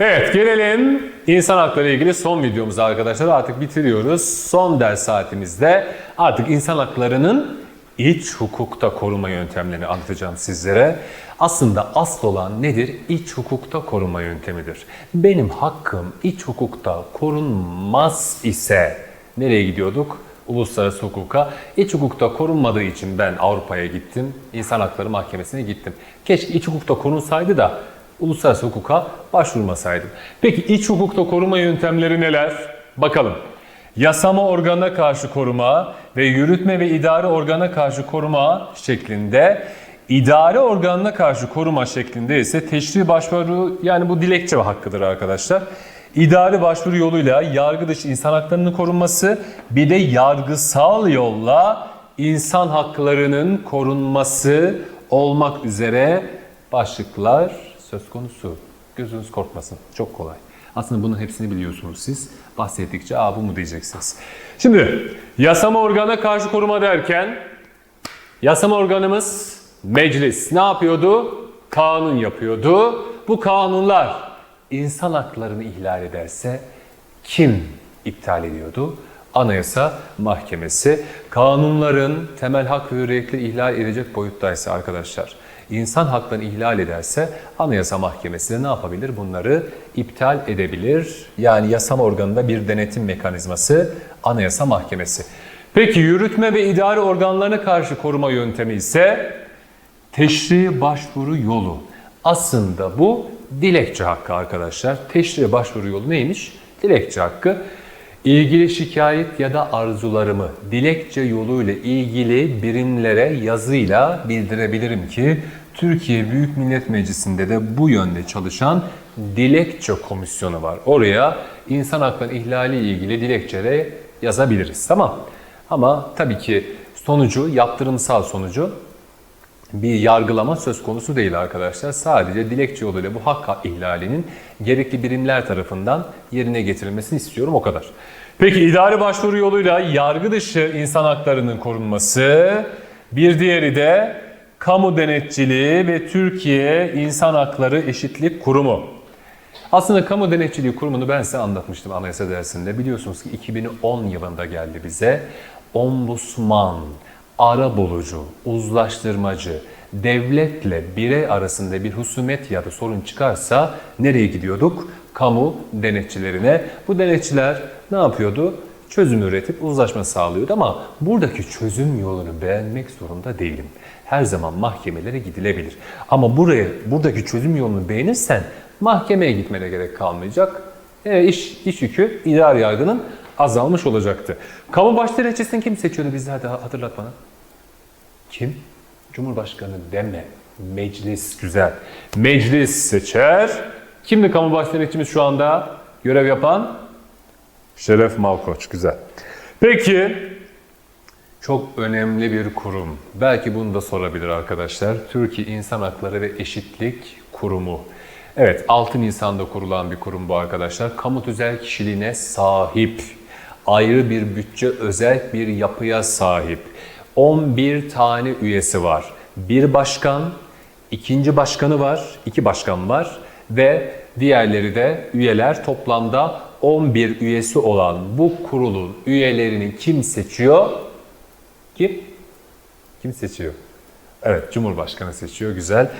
Evet gelelim insan hakları ilgili son videomuza arkadaşlar. Artık bitiriyoruz. Son ders saatimizde artık insan haklarının iç hukukta koruma yöntemlerini anlatacağım sizlere. Aslında asıl olan nedir? İç hukukta koruma yöntemidir. Benim hakkım iç hukukta korunmaz ise nereye gidiyorduk? Uluslararası hukuka. İç hukukta korunmadığı için ben Avrupa'ya gittim. İnsan Hakları Mahkemesi'ne gittim. Keşke iç hukukta korunsaydı da uluslararası hukuka başvurmasaydım. Peki iç hukukta koruma yöntemleri neler? Bakalım. Yasama organına karşı koruma ve yürütme ve idari organa karşı koruma şeklinde idari organına karşı koruma şeklinde ise teşri başvuru yani bu dilekçe hakkıdır arkadaşlar. İdari başvuru yoluyla yargı dışı insan haklarının korunması bir de yargısal yolla insan haklarının korunması olmak üzere başlıklar söz konusu. Gözünüz korkmasın. Çok kolay. Aslında bunun hepsini biliyorsunuz siz. Bahsettikçe aa bu mu diyeceksiniz. Şimdi yasama organına karşı koruma derken yasama organımız meclis ne yapıyordu? Kanun yapıyordu. Bu kanunlar insan haklarını ihlal ederse kim iptal ediyordu? Anayasa Mahkemesi kanunların temel hak ve hürriyetleri ihlal edecek boyuttaysa arkadaşlar insan haklarını ihlal ederse Anayasa Mahkemesi de ne yapabilir? Bunları iptal edebilir. Yani yasama organında bir denetim mekanizması Anayasa Mahkemesi. Peki yürütme ve idari organlarına karşı koruma yöntemi ise teşri başvuru yolu. Aslında bu dilekçe hakkı arkadaşlar. Teşri başvuru yolu neymiş? Dilekçe hakkı. İlgili şikayet ya da arzularımı dilekçe yoluyla ilgili birimlere yazıyla bildirebilirim ki Türkiye Büyük Millet Meclisi'nde de bu yönde çalışan dilekçe komisyonu var. Oraya insan hakları ihlali ile ilgili dilekçeleri yazabiliriz. Tamam. Ama tabii ki sonucu, yaptırımsal sonucu bir yargılama söz konusu değil arkadaşlar. Sadece dilekçe yoluyla bu hak ihlalinin gerekli birimler tarafından yerine getirilmesini istiyorum o kadar. Peki idari başvuru yoluyla yargı dışı insan haklarının korunması, bir diğeri de kamu denetçiliği ve Türkiye İnsan Hakları Eşitlik Kurumu. Aslında kamu denetçiliği kurumunu ben size anlatmıştım anayasa dersinde. Biliyorsunuz ki 2010 yılında geldi bize. Ombudsman, ara bulucu, uzlaştırmacı, devletle birey arasında bir husumet ya da sorun çıkarsa nereye gidiyorduk? Kamu denetçilerine. Bu denetçiler ne yapıyordu? Çözüm üretip uzlaşma sağlıyordu ama buradaki çözüm yolunu beğenmek zorunda değilim. Her zaman mahkemelere gidilebilir. Ama buraya buradaki çözüm yolunu beğenirsen mahkemeye gitmene gerek kalmayacak. E, iş, iş yükü idari yargının azalmış olacaktı. Kamu baş denetçisini kim seçiyordu bizde hadi hatırlat bana. Kim? Cumhurbaşkanı deme. Meclis güzel. Meclis seçer. Kimdi kamu baş denetçimiz şu anda görev yapan? Şeref Malkoç. Güzel. Peki çok önemli bir kurum. Belki bunu da sorabilir arkadaşlar. Türkiye İnsan Hakları ve Eşitlik Kurumu. Evet 6 Nisan'da kurulan bir kurum bu arkadaşlar. Kamu tüzel kişiliğine sahip. Ayrı bir bütçe, özel bir yapıya sahip. 11 tane üyesi var. Bir başkan, ikinci başkanı var, iki başkan var ve diğerleri de üyeler toplamda 11 üyesi olan bu kurulun üyelerini kim seçiyor? Kim? Kim seçiyor? Evet, Cumhurbaşkanı seçiyor. Güzel.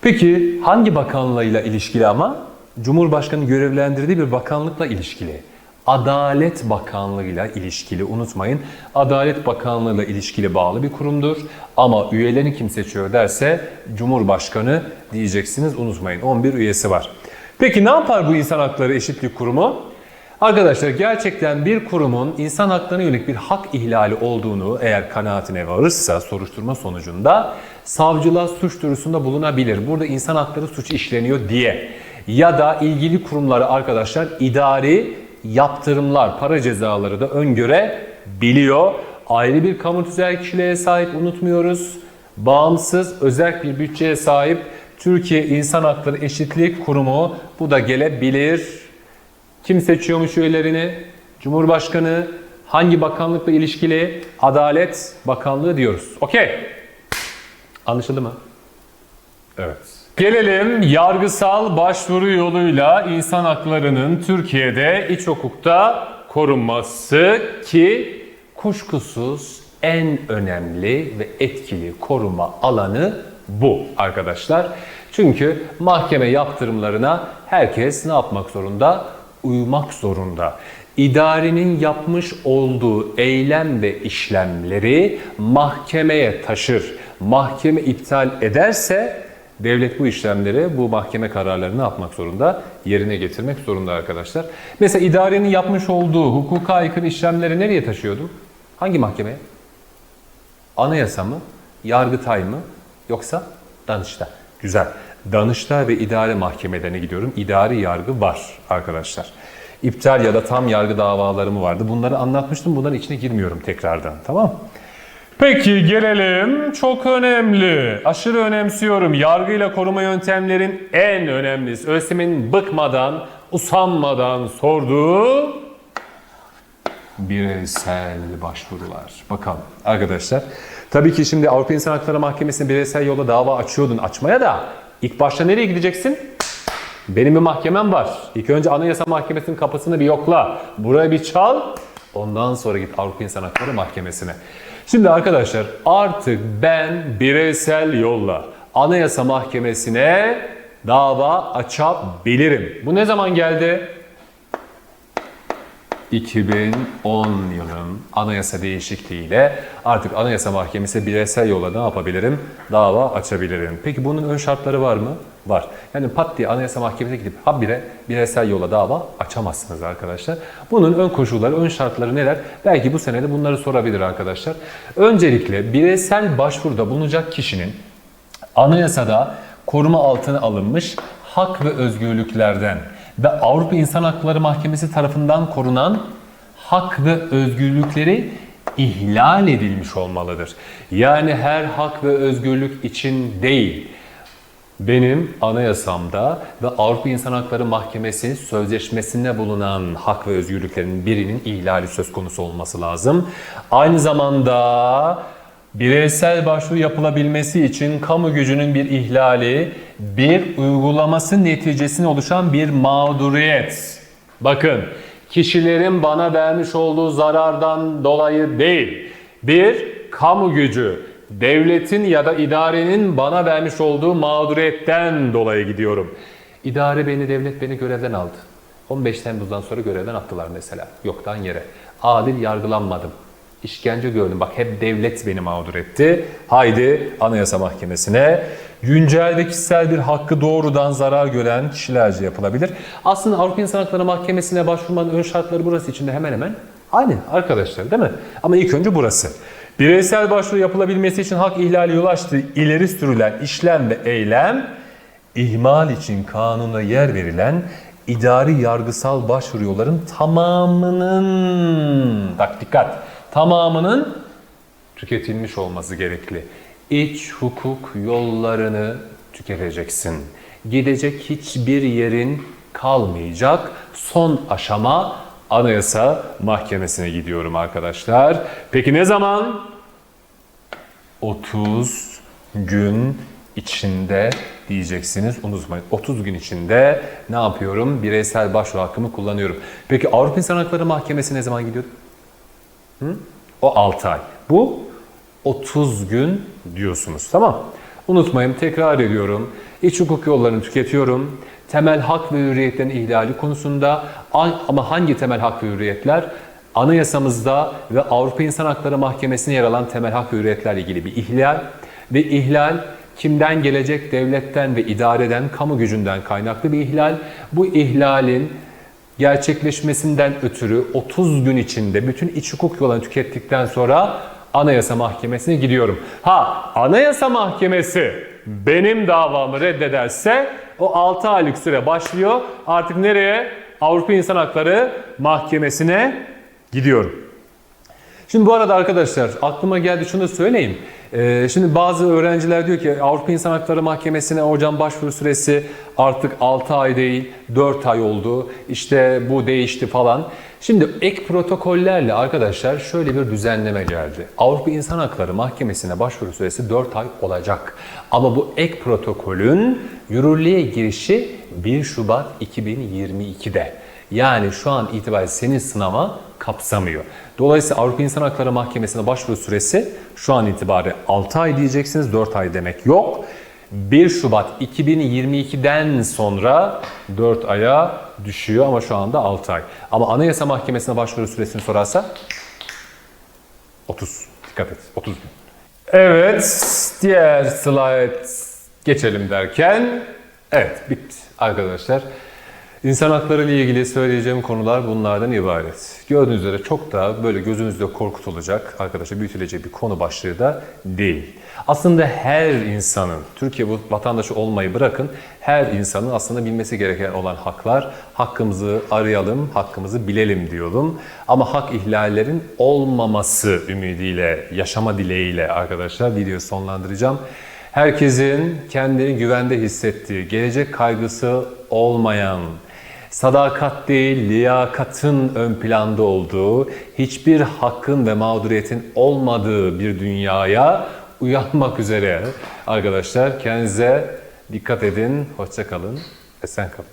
Peki hangi bakanlığıyla ilişkili ama? Cumhurbaşkanı görevlendirdiği bir bakanlıkla ilişkili. Adalet Bakanlığı'yla ilişkili unutmayın. Adalet Bakanlığı'yla ilişkili bağlı bir kurumdur. Ama üyelerini kim seçiyor derse Cumhurbaşkanı diyeceksiniz unutmayın. 11 üyesi var. Peki ne yapar bu İnsan Hakları Eşitlik Kurumu? Arkadaşlar gerçekten bir kurumun insan haklarına yönelik bir hak ihlali olduğunu eğer kanaatine varırsa soruşturma sonucunda savcılığa suç duyurusunda bulunabilir. Burada insan hakları suçu işleniyor diye. Ya da ilgili kurumları arkadaşlar idari yaptırımlar, para cezaları da öngörebiliyor. Ayrı bir kamu tüzel kişiliğe sahip unutmuyoruz. Bağımsız özel bir bütçeye sahip Türkiye İnsan Hakları Eşitlik Kurumu bu da gelebilir. Kim seçiyormuş üyelerini? Cumhurbaşkanı, hangi bakanlıkla ilişkili? Adalet Bakanlığı diyoruz. Okey. Anlaşıldı mı? Evet. Gelelim yargısal başvuru yoluyla insan haklarının Türkiye'de iç hukukta korunması ki kuşkusuz en önemli ve etkili koruma alanı bu arkadaşlar. Çünkü mahkeme yaptırımlarına herkes ne yapmak zorunda? Uymak zorunda. İdarenin yapmış olduğu eylem ve işlemleri mahkemeye taşır. Mahkeme iptal ederse devlet bu işlemleri, bu mahkeme kararlarını yapmak zorunda? Yerine getirmek zorunda arkadaşlar. Mesela idarenin yapmış olduğu hukuka aykırı işlemleri nereye taşıyordu? Hangi mahkemeye? Anayasa mı? Yargıtay mı? Yoksa Danıştay. Güzel. Danıştay ve idare mahkemelerine gidiyorum. İdari yargı var arkadaşlar. İptal ya da tam yargı davaları mı vardı? Bunları anlatmıştım. Bunların içine girmiyorum tekrardan. Tamam Peki gelelim çok önemli, aşırı önemsiyorum. Yargıyla koruma yöntemlerin en önemlisi. ÖSYM'in bıkmadan, usanmadan sorduğu bireysel başvurular. Bakalım arkadaşlar. Tabii ki şimdi Avrupa İnsan Hakları Mahkemesi'ne bireysel yolla dava açıyordun. Açmaya da ilk başta nereye gideceksin? Benim bir mahkemem var. İlk önce Anayasa Mahkemesi'nin kapısını bir yokla. Buraya bir çal. Ondan sonra git Avrupa İnsan Hakları Mahkemesi'ne. Şimdi arkadaşlar artık ben bireysel yolla Anayasa Mahkemesi'ne dava açabilirim. Bu ne zaman geldi? 2010 yılın anayasa değişikliğiyle artık Anayasa Mahkemesi bireysel yolla ne yapabilirim? Dava açabilirim. Peki bunun ön şartları var mı? Var. Yani pat diye Anayasa Mahkemesi'ne gidip habire bireysel yolla dava açamazsınız arkadaşlar. Bunun ön koşulları, ön şartları neler? Belki bu senede bunları sorabilir arkadaşlar. Öncelikle bireysel başvuruda bulunacak kişinin anayasada koruma altına alınmış hak ve özgürlüklerden ve Avrupa İnsan Hakları Mahkemesi tarafından korunan hak ve özgürlükleri ihlal edilmiş olmalıdır. Yani her hak ve özgürlük için değil, benim anayasamda ve Avrupa İnsan Hakları Mahkemesi sözleşmesinde bulunan hak ve özgürlüklerin birinin ihlali söz konusu olması lazım. Aynı zamanda bireysel başvuru yapılabilmesi için kamu gücünün bir ihlali, bir uygulaması neticesinde oluşan bir mağduriyet. Bakın, kişilerin bana vermiş olduğu zarardan dolayı değil, bir kamu gücü, devletin ya da idarenin bana vermiş olduğu mağduriyetten dolayı gidiyorum. İdare beni, devlet beni görevden aldı. 15 Temmuz'dan sonra görevden attılar mesela. Yoktan yere. Adil yargılanmadım. İşkence gördüm. Bak hep devlet beni mağdur etti. Haydi Anayasa Mahkemesi'ne. Güncel ve kişisel bir hakkı doğrudan zarar gören kişilerce yapılabilir. Aslında Avrupa İnsan Hakları Mahkemesi'ne başvurmanın ön şartları burası için de hemen hemen aynı arkadaşlar değil mi? Ama ilk önce burası. Bireysel başvuru yapılabilmesi için hak ihlali yol açtığı ileri sürülen işlem ve eylem, ihmal için kanuna yer verilen idari yargısal başvuru yolların tamamının, bak dikkat, tamamının tüketilmiş olması gerekli. İç hukuk yollarını tüketeceksin. Gidecek hiçbir yerin kalmayacak. Son aşama Anayasa Mahkemesi'ne gidiyorum arkadaşlar. Peki ne zaman? 30 gün içinde diyeceksiniz. Unutmayın 30 gün içinde ne yapıyorum? Bireysel başvuru hakkımı kullanıyorum. Peki Avrupa İnsan Hakları Mahkemesi ne zaman gidiyor? O 6 ay. Bu 30 gün diyorsunuz. Tamam. Unutmayın tekrar ediyorum. İç hukuk yollarını tüketiyorum. Temel hak ve hürriyetlerin ihlali konusunda ama hangi temel hak ve hürriyetler? Anayasamızda ve Avrupa İnsan Hakları Mahkemesi'ne yer alan temel hak ve hürriyetlerle ilgili bir ihlal ve ihlal kimden gelecek? Devletten ve idareden, kamu gücünden kaynaklı bir ihlal. Bu ihlalin gerçekleşmesinden ötürü 30 gün içinde bütün iç hukuk yollarını tükettikten sonra Anayasa Mahkemesi'ne gidiyorum. Ha Anayasa Mahkemesi benim davamı reddederse o 6 aylık süre başlıyor. Artık nereye? Avrupa İnsan Hakları Mahkemesi'ne gidiyorum. Şimdi bu arada arkadaşlar aklıma geldi şunu da söyleyeyim. Ee, şimdi bazı öğrenciler diyor ki Avrupa İnsan Hakları Mahkemesi'ne hocam başvuru süresi artık 6 ay değil 4 ay oldu. İşte bu değişti falan. Şimdi ek protokollerle arkadaşlar şöyle bir düzenleme geldi. Avrupa İnsan Hakları Mahkemesi'ne başvuru süresi 4 ay olacak. Ama bu ek protokolün yürürlüğe girişi 1 Şubat 2022'de. Yani şu an itibariyle senin sınava kapsamıyor. Dolayısıyla Avrupa İnsan Hakları Mahkemesi'ne başvuru süresi şu an itibariyle 6 ay diyeceksiniz, 4 ay demek yok. 1 Şubat 2022'den sonra 4 aya düşüyor ama şu anda 6 ay. Ama Anayasa Mahkemesi'ne başvuru süresini sorarsa 30. Dikkat et. 30 gün. Evet. Diğer slide geçelim derken evet bitti arkadaşlar. İnsan hakları ile ilgili söyleyeceğim konular bunlardan ibaret. Gördüğünüz üzere çok da böyle gözünüzde korkutulacak, arkadaşlar büyütülecek bir konu başlığı da değil. Aslında her insanın, Türkiye bu vatandaşı olmayı bırakın, her insanın aslında bilmesi gereken olan haklar, hakkımızı arayalım, hakkımızı bilelim diyorum. Ama hak ihlallerin olmaması ümidiyle, yaşama dileğiyle arkadaşlar videoyu sonlandıracağım. Herkesin kendini güvende hissettiği, gelecek kaygısı olmayan, sadakat değil liyakatın ön planda olduğu, hiçbir hakkın ve mağduriyetin olmadığı bir dünyaya uyanmak üzere arkadaşlar. Kendinize dikkat edin, hoşça kalın, esen kalın.